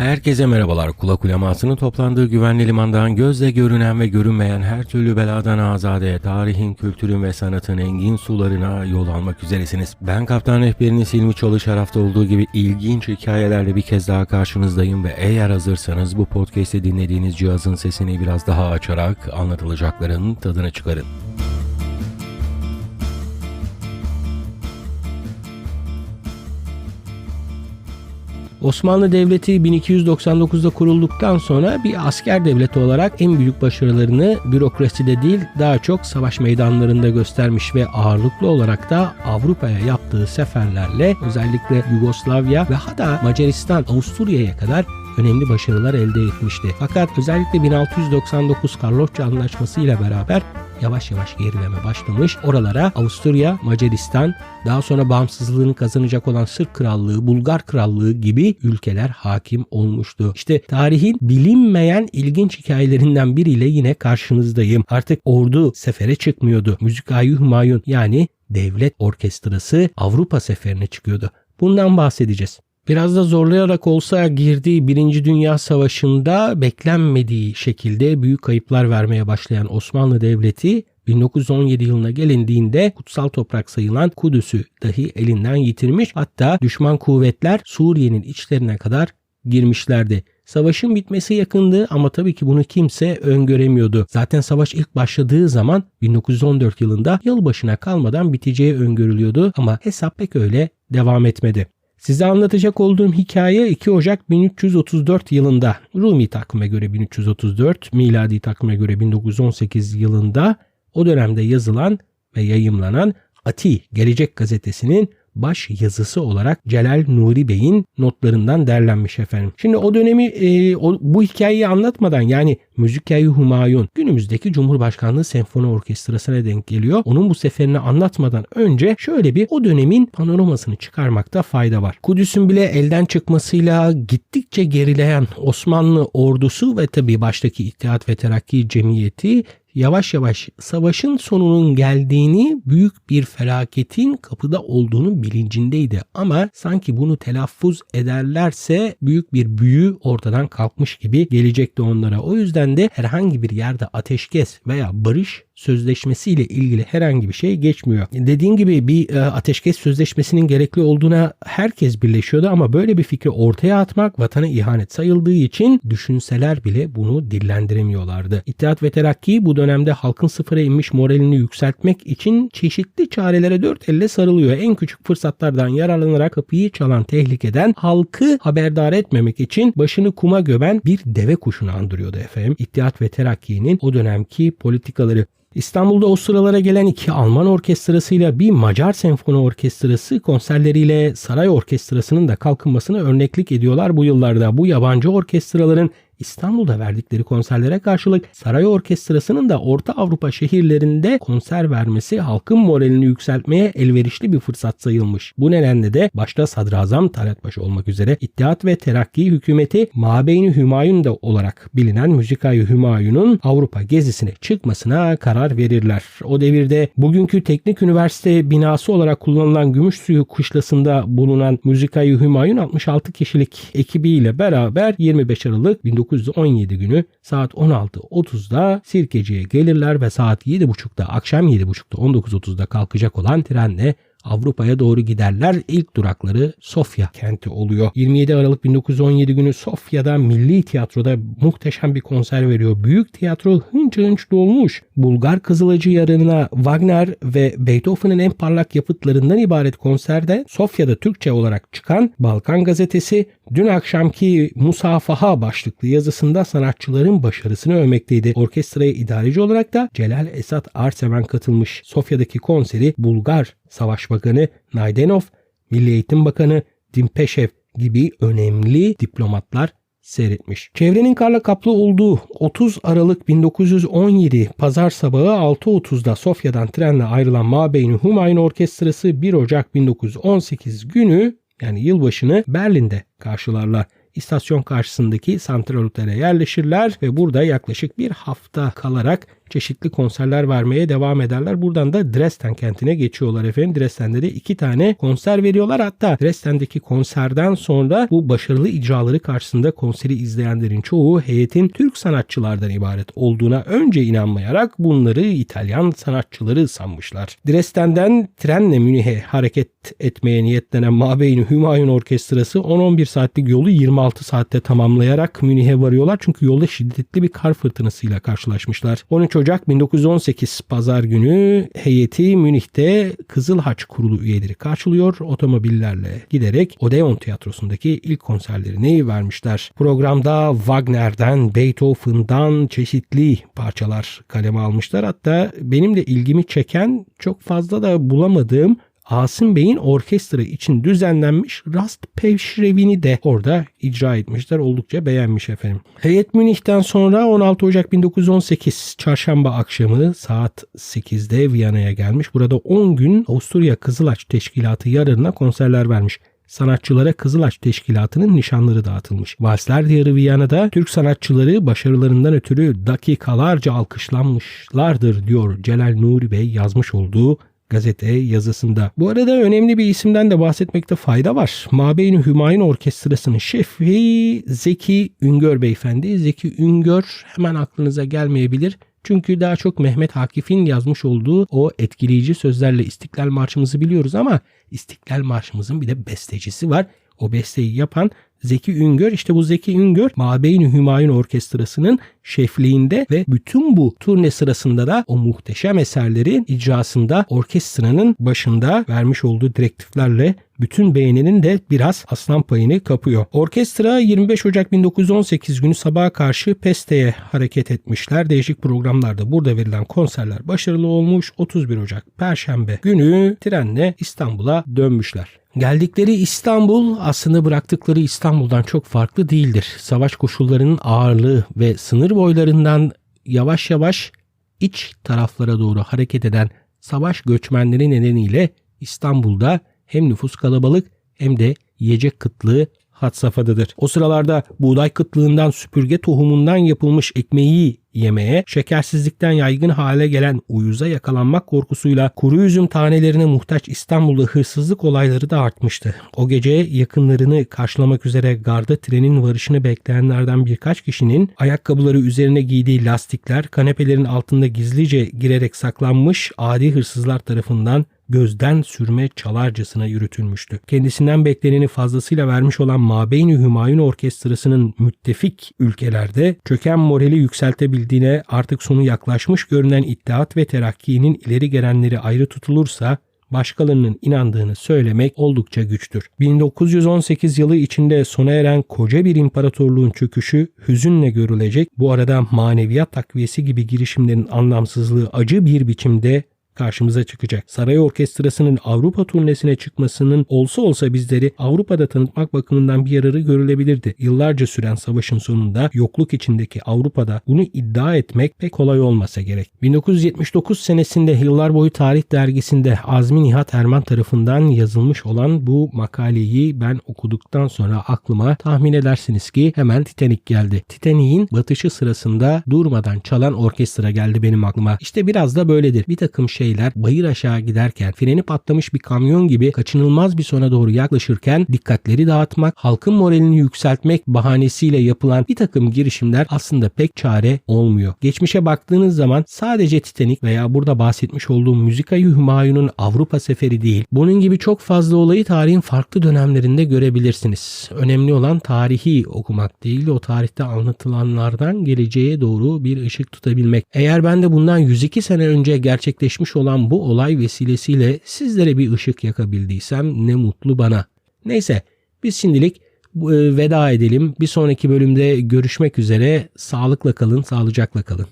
Herkese merhabalar. Kulak ulemasının toplandığı güvenli limandan gözle görünen ve görünmeyen her türlü beladan azade, tarihin, kültürün ve sanatın engin sularına yol almak üzeresiniz. Ben kaptan rehberiniz Hilmi Çalış her hafta olduğu gibi ilginç hikayelerle bir kez daha karşınızdayım ve eğer hazırsanız bu podcast'i dinlediğiniz cihazın sesini biraz daha açarak anlatılacakların tadını çıkarın. Osmanlı Devleti 1299'da kurulduktan sonra bir asker devleti olarak en büyük başarılarını bürokraside değil daha çok savaş meydanlarında göstermiş ve ağırlıklı olarak da Avrupa'ya yaptığı seferlerle özellikle Yugoslavya ve hatta Macaristan, Avusturya'ya kadar önemli başarılar elde etmişti. Fakat özellikle 1699 Karlofça Anlaşması ile beraber yavaş yavaş gerileme başlamış. Oralara Avusturya, Macaristan, daha sonra bağımsızlığını kazanacak olan Sırp Krallığı, Bulgar Krallığı gibi ülkeler hakim olmuştu. İşte tarihin bilinmeyen ilginç hikayelerinden biriyle yine karşınızdayım. Artık ordu sefere çıkmıyordu. Müzikayi Hümayun yani devlet orkestrası Avrupa seferine çıkıyordu. Bundan bahsedeceğiz. Biraz da zorlayarak olsa girdiği Birinci Dünya Savaşı'nda beklenmediği şekilde büyük kayıplar vermeye başlayan Osmanlı Devleti 1917 yılına gelindiğinde kutsal toprak sayılan Kudüs'ü dahi elinden yitirmiş hatta düşman kuvvetler Suriye'nin içlerine kadar girmişlerdi. Savaşın bitmesi yakındı ama tabii ki bunu kimse öngöremiyordu. Zaten savaş ilk başladığı zaman 1914 yılında yılbaşına kalmadan biteceği öngörülüyordu ama hesap pek öyle devam etmedi. Size anlatacak olduğum hikaye 2 Ocak 1334 yılında. Rumi takvime göre 1334, miladi takvime göre 1918 yılında o dönemde yazılan ve yayımlanan Ati Gelecek gazetesinin baş yazısı olarak Celal Nuri Bey'in notlarından derlenmiş efendim. Şimdi o dönemi e, o, bu hikayeyi anlatmadan yani Müzikayi Humayun günümüzdeki Cumhurbaşkanlığı Senfoni Orkestrası'na denk geliyor. Onun bu seferini anlatmadan önce şöyle bir o dönemin panoramasını çıkarmakta fayda var. Kudüs'ün bile elden çıkmasıyla gittikçe gerileyen Osmanlı ordusu ve tabii baştaki İttihat ve Terakki Cemiyeti yavaş yavaş savaşın sonunun geldiğini, büyük bir felaketin kapıda olduğunu bilincindeydi. Ama sanki bunu telaffuz ederlerse büyük bir büyü ortadan kalkmış gibi gelecekti onlara. O yüzden de herhangi bir yerde ateşkes veya barış sözleşmesiyle ilgili herhangi bir şey geçmiyor. Dediğim gibi bir e, ateşkes sözleşmesinin gerekli olduğuna herkes birleşiyordu ama böyle bir fikri ortaya atmak vatana ihanet sayıldığı için düşünseler bile bunu dillendiremiyorlardı. İttihat ve Terakki bu dönemde halkın sıfıra inmiş moralini yükseltmek için çeşitli çarelere dört elle sarılıyor. En küçük fırsatlardan yararlanarak kapıyı çalan tehlikeden halkı haberdar etmemek için başını kuma göben bir deve kuşunu andırıyordu efendim. İttihat ve Terakki'nin o dönemki politikaları İstanbul'da o sıralara gelen iki Alman orkestrasıyla bir Macar senfoni orkestrası konserleriyle saray orkestrasının da kalkınmasına örneklik ediyorlar bu yıllarda. Bu yabancı orkestraların İstanbul'da verdikleri konserlere karşılık saray orkestrasının da Orta Avrupa şehirlerinde konser vermesi halkın moralini yükseltmeye elverişli bir fırsat sayılmış. Bu nedenle de başta Sadrazam Talat Paşa olmak üzere İttihat ve Terakki hükümeti Mabeyni Hümayun da olarak bilinen Müzikayı Hümayun'un Avrupa gezisine çıkmasına karar verirler. O devirde bugünkü Teknik Üniversite binası olarak kullanılan Gümüşsuyu kışlasında bulunan Müzikayı Hümayun 66 kişilik ekibiyle beraber 25 Aralık 19 1917 günü saat 16.30'da Sirkeci'ye gelirler ve saat 7.30'da akşam 7.30'da 19.30'da kalkacak olan trenle Avrupa'ya doğru giderler. İlk durakları Sofya kenti oluyor. 27 Aralık 1917 günü Sofya'da Milli Tiyatro'da muhteşem bir konser veriyor. Büyük tiyatro hınç hınç dolmuş. Bulgar Kızılacı yarınına Wagner ve Beethoven'ın en parlak yapıtlarından ibaret konserde Sofya'da Türkçe olarak çıkan Balkan gazetesi dün akşamki Musafaha başlıklı yazısında sanatçıların başarısını övmekteydi. Orkestraya idareci olarak da Celal Esat Arseven katılmış. Sofya'daki konseri Bulgar Savaş Bakanı Naydenov, Milli Eğitim Bakanı Dimpeşev gibi önemli diplomatlar seyretmiş. Çevrenin karla kaplı olduğu 30 Aralık 1917 pazar sabahı 6.30'da Sofya'dan trenle ayrılan Mabeyni Humayun Orkestrası 1 Ocak 1918 günü yani yılbaşını Berlin'de karşılarlar istasyon karşısındaki santral otele yerleşirler ve burada yaklaşık bir hafta kalarak çeşitli konserler vermeye devam ederler. Buradan da Dresden kentine geçiyorlar efendim. Dresden'de de iki tane konser veriyorlar. Hatta Dresden'deki konserden sonra bu başarılı icraları karşısında konseri izleyenlerin çoğu heyetin Türk sanatçılardan ibaret olduğuna önce inanmayarak bunları İtalyan sanatçıları sanmışlar. Dresden'den trenle Münih'e hareket etmeye niyetlenen Mabeyni Hümayun Orkestrası 10-11 saatlik yolu 26 saatte tamamlayarak Münih'e varıyorlar. Çünkü yolda şiddetli bir kar fırtınasıyla karşılaşmışlar. 13 Ocak 1918 pazar günü heyeti Münih'te Kızıl Haç Kurulu üyeleri karşılıyor. Otomobillerle giderek Odeon Tiyatrosu'ndaki ilk konserlerini vermişler. Programda Wagner'den, Beethoven'dan çeşitli parçalar kaleme almışlar. Hatta benim de ilgimi çeken çok fazla da bulamadığım Asım Bey'in orkestra için düzenlenmiş Rast Pevşrevini de orada icra etmişler. Oldukça beğenmiş efendim. Heyet Münih'ten sonra 16 Ocak 1918 çarşamba akşamı saat 8'de Viyana'ya gelmiş. Burada 10 gün Avusturya Kızılaç Teşkilatı yararına konserler vermiş sanatçılara Kızılaç Teşkilatı'nın nişanları dağıtılmış. Valsler Diyarı Viyana'da Türk sanatçıları başarılarından ötürü dakikalarca alkışlanmışlardır diyor Celal Nuri Bey yazmış olduğu gazete yazısında. Bu arada önemli bir isimden de bahsetmekte fayda var. Mabeyni Hümayun Orkestrası'nın şefi Zeki Üngör beyefendi. Zeki Üngör hemen aklınıza gelmeyebilir. Çünkü daha çok Mehmet Akif'in yazmış olduğu o etkileyici sözlerle İstiklal Marşımızı biliyoruz ama İstiklal Marşımızın bir de bestecisi var. O besteyi yapan Zeki Üngör işte bu Zeki Üngör Mabeyni Hümayun Orkestrası'nın şefliğinde ve bütün bu turne sırasında da o muhteşem eserlerin icrasında orkestranın başında vermiş olduğu direktiflerle bütün beğeninin de biraz aslan payını kapıyor. Orkestra 25 Ocak 1918 günü sabaha karşı Peste'ye hareket etmişler. Değişik programlarda burada verilen konserler başarılı olmuş. 31 Ocak Perşembe günü trenle İstanbul'a dönmüşler. Geldikleri İstanbul aslında bıraktıkları İstanbul'dan çok farklı değildir. Savaş koşullarının ağırlığı ve sınır boylarından yavaş yavaş iç taraflara doğru hareket eden savaş göçmenleri nedeniyle İstanbul'da hem nüfus kalabalık hem de yiyecek kıtlığı had safhadadır. O sıralarda buğday kıtlığından süpürge tohumundan yapılmış ekmeği yemeye, şekersizlikten yaygın hale gelen uyuza yakalanmak korkusuyla kuru üzüm tanelerine muhtaç İstanbul'da hırsızlık olayları da artmıştı. O gece yakınlarını karşılamak üzere garda trenin varışını bekleyenlerden birkaç kişinin ayakkabıları üzerine giydiği lastikler kanepelerin altında gizlice girerek saklanmış adi hırsızlar tarafından gözden sürme çalarcasına yürütülmüştü. Kendisinden bekleneni fazlasıyla vermiş olan Mabeyni Hümayun Orkestrası'nın müttefik ülkelerde çöken morali yükseltebildiğine artık sonu yaklaşmış görünen İttihat ve Terakki'nin ileri gelenleri ayrı tutulursa başkalarının inandığını söylemek oldukça güçtür. 1918 yılı içinde sona eren koca bir imparatorluğun çöküşü hüzünle görülecek. Bu arada maneviyat takviyesi gibi girişimlerin anlamsızlığı acı bir biçimde karşımıza çıkacak. Saray Orkestrası'nın Avrupa turnesine çıkmasının olsa olsa bizleri Avrupa'da tanıtmak bakımından bir yararı görülebilirdi. Yıllarca süren savaşın sonunda yokluk içindeki Avrupa'da bunu iddia etmek pek kolay olmasa gerek. 1979 senesinde Yıllar Boyu Tarih dergisinde Azmi Nihat Erman tarafından yazılmış olan bu makaleyi ben okuduktan sonra aklıma tahmin edersiniz ki hemen Titanic geldi. Titanic'in batışı sırasında durmadan çalan orkestra geldi benim aklıma. İşte biraz da böyledir. Bir takım şey şeyler bayır aşağı giderken freni patlamış bir kamyon gibi kaçınılmaz bir sona doğru yaklaşırken dikkatleri dağıtmak, halkın moralini yükseltmek bahanesiyle yapılan bir takım girişimler aslında pek çare olmuyor. Geçmişe baktığınız zaman sadece Titanic veya burada bahsetmiş olduğum Müzikayı Hümayun'un Avrupa seferi değil. Bunun gibi çok fazla olayı tarihin farklı dönemlerinde görebilirsiniz. Önemli olan tarihi okumak değil, o tarihte anlatılanlardan geleceğe doğru bir ışık tutabilmek. Eğer ben de bundan 102 sene önce gerçekleşmiş yaşanmış olan bu olay vesilesiyle sizlere bir ışık yakabildiysem ne mutlu bana. Neyse biz şimdilik e, veda edelim. Bir sonraki bölümde görüşmek üzere. Sağlıkla kalın, sağlıcakla kalın.